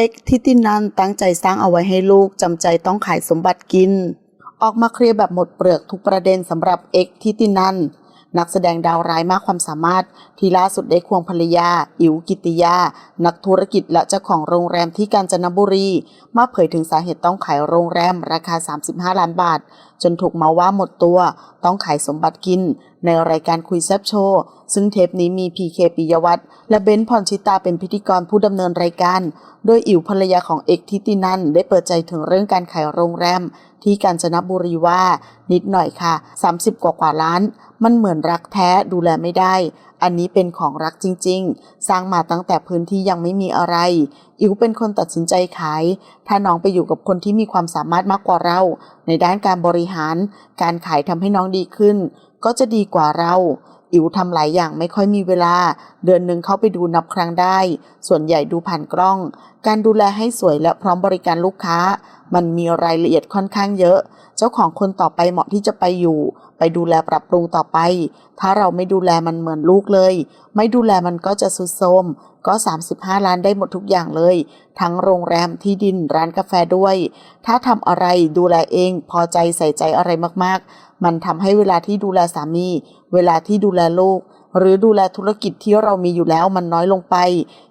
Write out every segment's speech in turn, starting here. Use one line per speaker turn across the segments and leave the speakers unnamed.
เอ็กทิตินันตั้งใจสร้างเอาไว้ให้ลูกจำใจต้องขายสมบัติกิน ออกมาเคลียร์แบบหมดเปลือกทุกประเด็นสำหรับเอ็กทิตินันนักแสดงดาวร้ายมากความสามารถ ที่ล่าสุดได้ควงภรรยา อิ๋วกิติยา นักธุรกิจและเจ้าของโรงแรมที่กาญจนบุรี มาเผยถึงสาเหตุต้องขายโรงแรมราคา 35 ล้านบาท จนถูกเมาว่าหมดตัว ต้องขายสมบัติกินในรายการคุยแซบโชว์ซึ่งเทปนี้มีพีเคปิยวัฒน์และเบนซ์พรชิตาเป็นพิธีกรผู้ดำเนินรายการ โดยอิ๋วภรรยาของเอกทิตินันได้เปิดใจถึงเรื่องการขายโรงแรม ที่กาญจนบุรีว่า นิดหน่อยค่ะ 30 กว่ากว่าล้าน มันเหมือนรักแท้ดูแลไม่ได้ อันนี้เป็นของรักจริง ๆ สร้างมาตั้งแต่พื้นที่ยังไม่มีอะไร อิ๋วเป็นคนตัดสินใจขาย ถ้าน้องไปอยู่กับคนที่มีความสามารถมากกว่าเรา ในด้านการบริหาร การขายทำให้น้องดีขึ้น ก็จะดีกว่าเรา อิ๋วทำหลายอย่างไม่ค่อยมีเวลา เดือนหนึ่งเข้าไปดูนับครั้งได้ ส่วนใหญ่ดูผ่านกล้อง การดูแลให้สวยและพร้อมบริการลูกค้า มันมีรายละเอียดค่อนข้างเยอะ เจ้าของคนต่อไปเหมาะที่จะไปอยู่ ไปดูแลปรับปรุงต่อไป ถ้าเราไม่ดูแลมันเหมือนลูกเลย ไม่ดูแลมันก็จะสุดโทมก็ 35 ล้านได้หมดทุกอย่างเลย ทั้งโรงแรมที่ดินร้านกาแฟด้วย ถ้าทำอะไรดูแลเองพอใจใส่ใจอะไรมาก มันทำให้เวลาที่ดูแลสามี เวลาที่ดูแลลูก หรือดูแลธุรกิจที่เรามีอยู่แล้วมันน้อยลงไป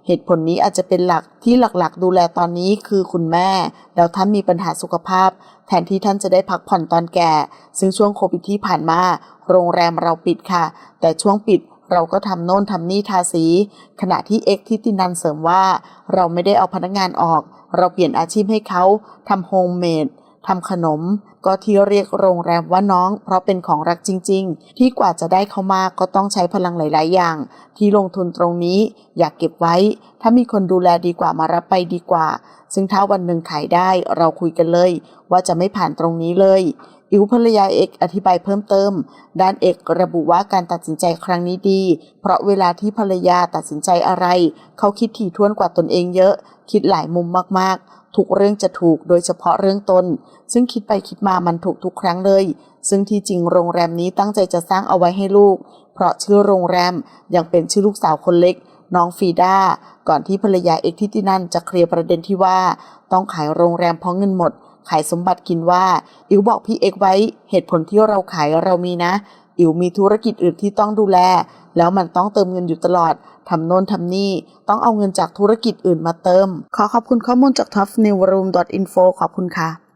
เหตุผลนี้อาจจะเป็นหลักที่หลักๆ ดูแลตอนนี้คือคุณแม่ แล้วท่านมีปัญหาสุขภาพ แทนที่ท่านจะได้พักผ่อนตอนแก่ ซึ่งช่วงโควิดที่ผ่านมา โรงแรมเราปิดค่ะ แต่ช่วงปิดเราก็ทำโน่นทำนี่ทาสี ขณะที่เอ็กทิตินันเสริมว่า เราไม่ได้เอาพนักงานออก เราเปลี่ยนอาชีพให้เขาทำโฮมเมด ทำขนม ก็ที่เรียกโรงแรมว่าน้อง เพราะเป็นของรักจริง ๆ ที่กว่าจะได้เขามาก็ต้องใช้พลังหลาย ๆ อย่าง ที่ลงทุนตรงนี้ อยากเก็บไว้ ถ้ามีคนดูแลดีกว่ามารับไปดีกว่า ซึ่งถ้าวันหนึ่งขายได้เราคุยกันเลย ว่าจะไม่ผ่านตรงนี้เลย อิวภรรยาเอกอธิบายเพิ่มเติม ด้านเอกระบุว่าการตัดสินใจครั้งนี้ดี เพราะเวลาที่ภรรยาตัดสินใจอะไร เขาคิดถี่ถ้วนกว่าตนเองเยอะ คิดหลายมุมมากๆ ทุกเรื่องจะถูกโดยเฉพาะเรื่องตน ซึ่งคิดไปคิดมามันถูกทุกครั้งเลย ซึ่งที่จริงโรงแรมนี้ตั้งใจจะสร้างเอาไว้ให้ลูก เพราะชื่อโรงแรมยังเป็นชื่อลูกสาวคนเล็ก น้องฟีด้าก่อนที่ภรรยาเอกทิตินันจะเคลียร์ประเด็นที่ว่า ต้องขายโรงแรมเพราะเงินหมด ขายสมบัติกินว่า อิ๋วบอกพี่เอกไว้ เหตุผลที่เราขายเรามีนะ อิ๋วมีธุรกิจอื่นที่ต้องดูแล แล้วมันต้องเติมเงินอยู่ตลอดทำโน่นทำนี่ ต้องเอาเงินจากธุรกิจอื่นมาเติม ขอขอบคุณข้อมูลจาก topnewroom.info ขอบคุณค่ะ